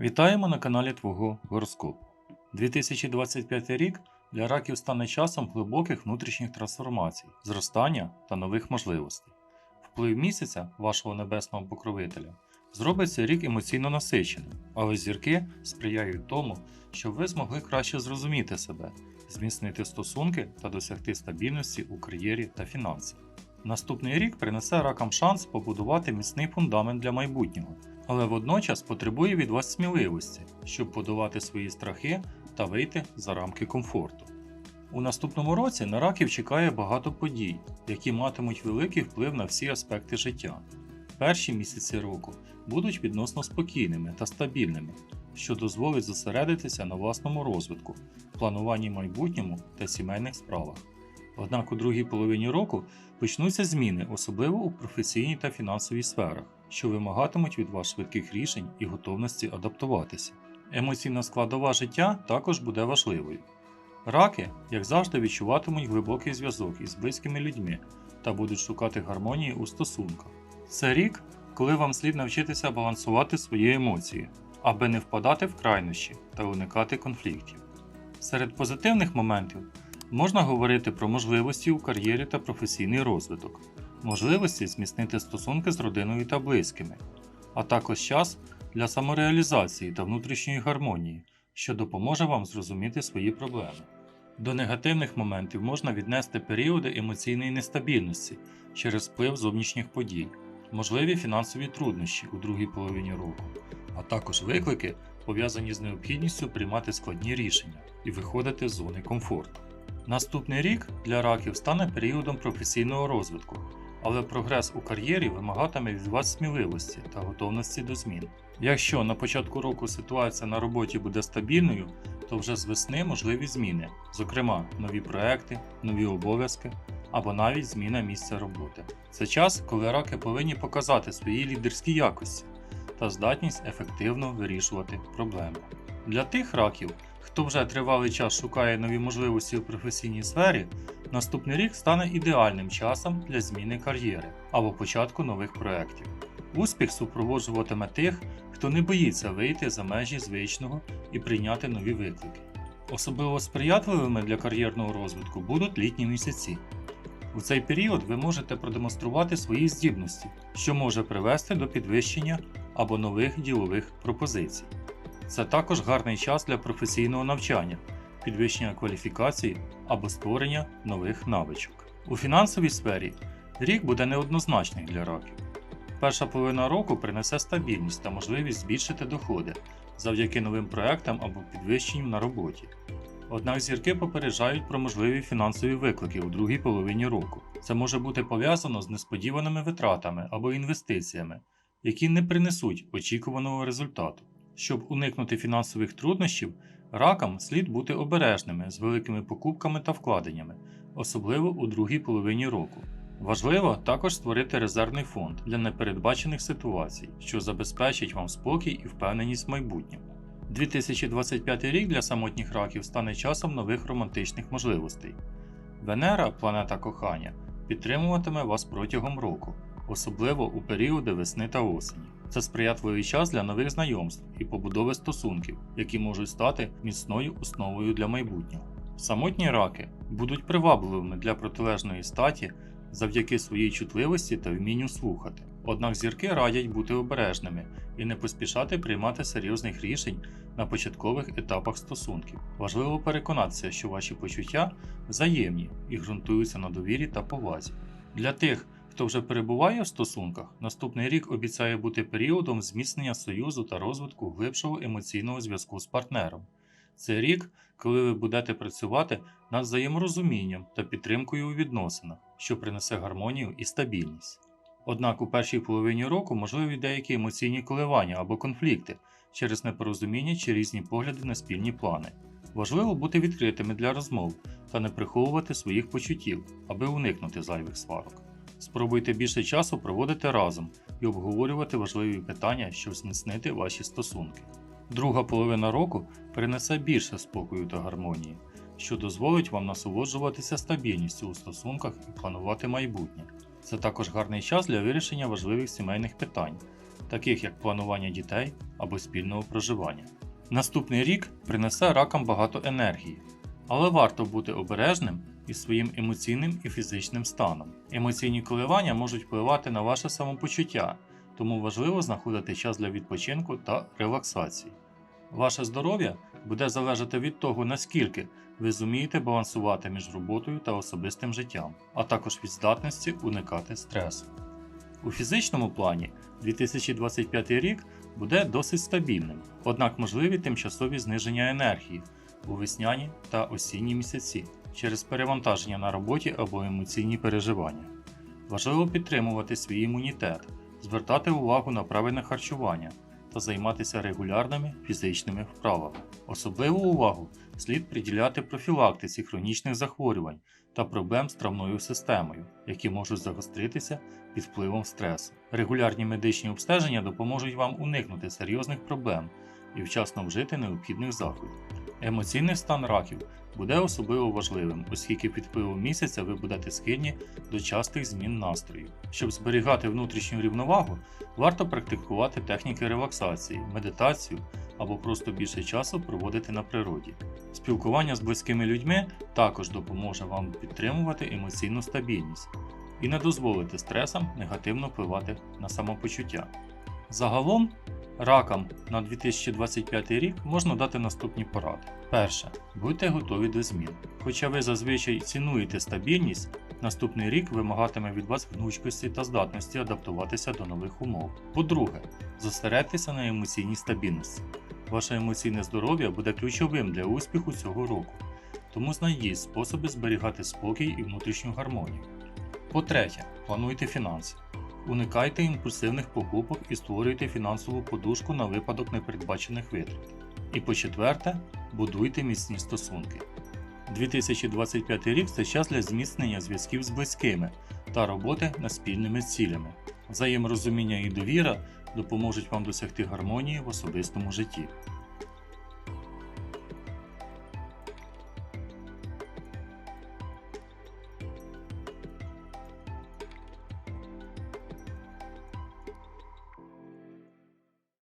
Вітаємо на каналі Твого Гороскоп. 2025 рік для раків стане часом глибоких внутрішніх трансформацій, зростання та нових можливостей. Вплив місяця вашого небесного покровителя зробить цей рік емоційно насиченим, але зірки сприяють тому, щоб ви змогли краще зрозуміти себе, зміцнити стосунки та досягти стабільності у кар'єрі та фінансах. Наступний рік принесе ракам шанс побудувати міцний фундамент для майбутнього, але водночас потребує від вас сміливості, щоб подолати свої страхи та вийти за рамки комфорту. У наступному році на раків чекає багато подій, які матимуть великий вплив на всі аспекти життя. Перші місяці року будуть відносно спокійними та стабільними, що дозволить зосередитися на власному розвитку, плануванні майбутньому та сімейних справах. Однак у другій половині року почнуться зміни, особливо у професійній та фінансовій сферах, що вимагатимуть від вас швидких рішень і готовності адаптуватися. Емоційна складова життя також буде важливою. Раки, як завжди, відчуватимуть глибокий зв'язок із близькими людьми та будуть шукати гармонії у стосунках. Це рік, коли вам слід навчитися балансувати свої емоції, аби не впадати в крайнощі та уникати конфліктів. Серед позитивних моментів можна говорити про можливості у кар'єрі та професійний розвиток, можливості зміцнити стосунки з родиною та близькими, а також час для самореалізації та внутрішньої гармонії, що допоможе вам зрозуміти свої проблеми. До негативних моментів можна віднести періоди емоційної нестабільності через вплив зовнішніх подій, можливі фінансові труднощі у другій половині року, а також виклики, пов'язані з необхідністю приймати складні рішення і виходити з зони комфорту. Наступний рік для раків стане періодом професійного розвитку, але прогрес у кар'єрі вимагатиме від вас сміливості та готовності до змін. Якщо на початку року ситуація на роботі буде стабільною, то вже з весни можливі зміни, зокрема нові проекти, нові обов'язки або навіть зміна місця роботи. Це час, коли раки повинні показати свої лідерські якості та здатність ефективно вирішувати проблеми. Для тих раків, хто вже тривалий час шукає нові можливості у професійній сфері, наступний рік стане ідеальним часом для зміни кар'єри або початку нових проєктів. Успіх супроводжуватиме тих, хто не боїться вийти за межі звичного і прийняти нові виклики. Особливо сприятливими для кар'єрного розвитку будуть літні місяці. У цей період ви можете продемонструвати свої здібності, що може привести до підвищення або нових ділових пропозицій. Це також гарний час для професійного навчання, підвищення кваліфікації або створення нових навичок. У фінансовій сфері рік буде неоднозначний для раків. Перша половина року принесе стабільність та можливість збільшити доходи завдяки новим проектам або підвищенням на роботі. Однак зірки попереджають про можливі фінансові виклики у другій половині року. Це може бути пов'язано з несподіваними витратами або інвестиціями, які не принесуть очікуваного результату. Щоб уникнути фінансових труднощів, ракам слід бути обережними з великими покупками та вкладеннями, особливо у другій половині року. Важливо також створити резервний фонд для непередбачених ситуацій, що забезпечить вам спокій і впевненість в майбутньому. 2025 рік для самотніх раків стане часом нових романтичних можливостей. Венера, планета кохання, підтримуватиме вас протягом року, особливо у періоди весни та осені. Це сприятливий час для нових знайомств і побудови стосунків, які можуть стати міцною основою для майбутнього. Самотні раки будуть привабливими для протилежної статі завдяки своїй чутливості та вмінню слухати. Однак зірки радять бути обережними і не поспішати приймати серйозних рішень на початкових етапах стосунків. Важливо переконатися, що ваші почуття взаємні і ґрунтуються на довірі та повазі. Для тих, хто вже перебуває в стосунках, наступний рік обіцяє бути періодом зміцнення союзу та розвитку глибшого емоційного зв'язку з партнером. Це рік, коли ви будете працювати над взаєморозумінням та підтримкою у відносинах, що принесе гармонію і стабільність. Однак у першій половині року можливі деякі емоційні коливання або конфлікти через непорозуміння чи різні погляди на спільні плани. Важливо бути відкритими для розмов та не приховувати своїх почуттів, аби уникнути зайвих сварок. Спробуйте більше часу проводити разом і обговорювати важливі питання, щоб зміцнити ваші стосунки. Друга половина року принесе більше спокою та гармонії, що дозволить вам насолоджуватися стабільністю у стосунках і планувати майбутнє. Це також гарний час для вирішення важливих сімейних питань, таких як планування дітей або спільного проживання. Наступний рік принесе ракам багато енергії, але варто бути обережним із своїм емоційним і фізичним станом. Емоційні коливання можуть впливати на ваше самопочуття, тому важливо знаходити час для відпочинку та релаксації. Ваше здоров'я буде залежати від того, наскільки ви зумієте балансувати між роботою та особистим життям, а також від здатності уникати стресу. У фізичному плані 2025 рік буде досить стабільним, однак можливі тимчасові зниження енергії у весняні та осінні місяці через перевантаження на роботі або емоційні переживання. Важливо підтримувати свій імунітет, звертати увагу на правильне харчування та займатися регулярними фізичними вправами. Особливу увагу слід приділяти профілактиці хронічних захворювань та проблем з травною системою, які можуть загостритися під впливом стресу. Регулярні медичні обстеження допоможуть вам уникнути серйозних проблем і вчасно вжити необхідних заходів. Емоційний стан раків буде особливо важливим, оскільки під впливом місяця ви будете схильні до частих змін настрою. Щоб зберігати внутрішню рівновагу, варто практикувати техніки релаксації, медитацію або просто більше часу проводити на природі. Спілкування з близькими людьми також допоможе вам підтримувати емоційну стабільність і не дозволити стресам негативно впливати на самопочуття. Загалом, ракам на 2025 рік можна дати наступні поради. Перше. Будьте готові до змін. Хоча ви зазвичай цінуєте стабільність, наступний рік вимагатиме від вас гнучкості та здатності адаптуватися до нових умов. По-друге, зосередьтеся на емоційній стабільності. Ваше емоційне здоров'я буде ключовим для успіху цього року, тому знайдіть способи зберігати спокій і внутрішню гармонію. По-третє, плануйте фінанси. Уникайте імпульсивних покупок і створюйте фінансову подушку на випадок непередбачених витрат. І по-четверте, будуйте міцні стосунки. 2025 рік це час для зміцнення зв'язків з близькими та роботи над спільними цілями. Взаєморозуміння і довіра допоможуть вам досягти гармонії в особистому житті.